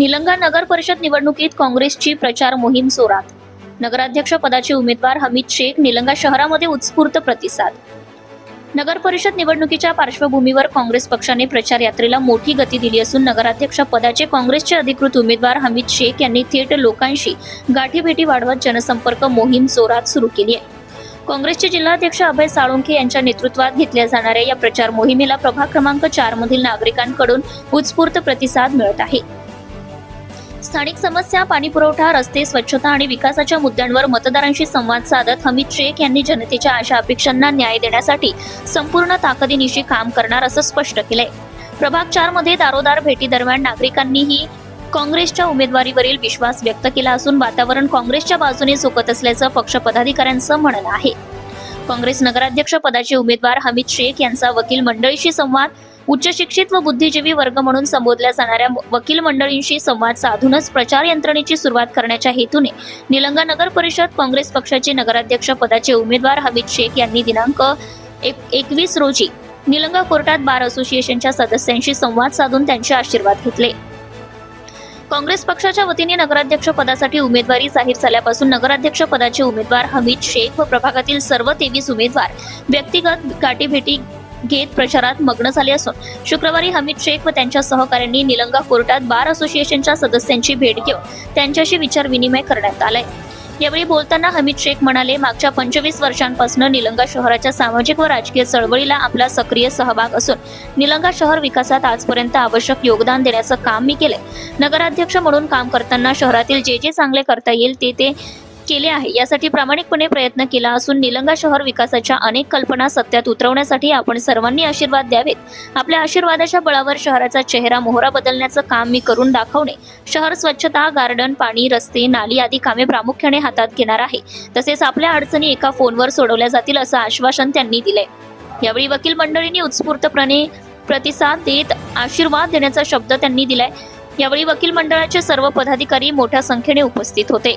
निलंगा नगर परिषद निवडणुकीत काँग्रेसची प्रचार मोहीम जोरात. नगराध्यक्ष पदाचे उमेदवार हमीद शेख निलंगा शहरामध्ये उत्स्फूर्त प्रतिसाद. नगर परिषद निवडणुकीच्या पार्श्वभूमीवर काँग्रेस पक्षाने प्रचार यात्रेला मोठी गती दिली असून नगराध्यक्ष पदाचे काँग्रेसचे अधिकृत उमेदवार हमीद शेख यांनी थेट लोकांशी गाठीभेटी वाढवत जनसंपर्क मोहीम जोरात सुरू केली आहे. काँग्रेसचे जिल्हाध्यक्ष अभय साळुंखे यांच्या नेतृत्वात घेतल्या जाणाऱ्या या प्रचार मोहिमेला प्रभाग क्रमांक चार मधील नागरिकांकडून उत्स्फूर्त प्रतिसाद मिळत आहे. स्थानिक समस्या पाणीपुरवठा रस्ते स्वच्छता आणि विकासाच्या मुद्द्यांवर मतदारांशी संवाद साधत हमीद शेख यांनी जनतेच्या आशा अपेक्षांना न्याय देण्यासाठी संपूर्ण ताकदीनिशी काम करणार असं स्पष्ट केलंय. प्रभाग चारमध्ये दारोदार भेटी दरम्यान नागरिकांनीही काँग्रेसच्या उमेदवारीवरील विश्वास व्यक्त केला असून वातावरण काँग्रेसच्या बाजूने झोकत असल्याचं पक्ष पदाधिकाऱ्यांचं म्हणणं आहे. काँग्रेस नगराध्यक्ष पदाचे उमेदवार हमीद शेख यांचा वकील मंडळीशी संवाद उच्च शिक्षित व बुद्धिजीवी वर्ग म्हणून संबोधल्या जाणाऱ्या वकील मंडळींशी संवाद साधूनच प्रचार यंत्रणेची सुरुवात करण्याच्या हेतूने निलंगा नगर परिषद काँग्रेस पक्षाचे नगराध्यक्ष पदाचे उमेदवार हमीद शेख यांनी दिनांक एकवीस रोजी निलंगा कोर्टात बार असोसिएशनच्या सदस्यांशी संवाद साधून त्यांचे आशीर्वाद घेतले. काँग्रेस पक्षाच्या वतीने नगराध्यक्ष पदासाठी उमेदवारी जाहीर झाल्यापासून नगराध्यक्ष पदाचे उमेदवार हमीद शेख व प्रभागातील सर्व तेवीस उमेदवार व्यक्तिगत गाठीभेटी घेत प्रचारात मग्न झाले असून शुक्रवारी हमीद शेख व त्यांच्या सहकाऱ्यांनी निलंगा कोर्टात बार असोसिएशनच्या सदस्यांची भेट घेऊन त्यांच्याशी विचारविनिमय करण्यात आलाय. यावेळी बोलताना हमीद शेख म्हणाले मागच्या पंचवीस वर्षांपासून निलंगा शहराच्या सामाजिक व राजकीय चळवळीला आपला सक्रिय सहभाग असून निलंगा शहर विकासात आजपर्यंत आवश्यक योगदान देण्याचं काम मी केले नगराध्यक्ष म्हणून काम करताना शहरातील जे जे चांगले करता येईल ते ते केले आहे. यासाठी प्रामाणिकपणे प्रयत्न केला असून निलंगा शहर विकासाच्या अनेक कल्पना सत्यात उतरवण्यासाठी आपण सर्वांनी आशीर्वाद द्यावेत. आपल्या आशीर्वादाच्या बळावर शहराचा चेहरा मोहरा बदलण्याचं काम मी करून दाखवणे. शहर स्वच्छता गार्डन पाणी रस्ते नाली आदी कामे प्रामुख्याने हातात घेणार आहे. तसेच आपल्या अडचणी एका फोनवर सोडवल्या जातील असं आश्वासन त्यांनी दिले यावेळी वकील मंडळींनी उत्स्फूर्तपणे प्रतिसाद देत आशीर्वाद देण्याचा शब्द त्यांनी दिलाय. यावेळी वकील मंडळाचे सर्व पदाधिकारी मोठ्या संख्येने उपस्थित होते.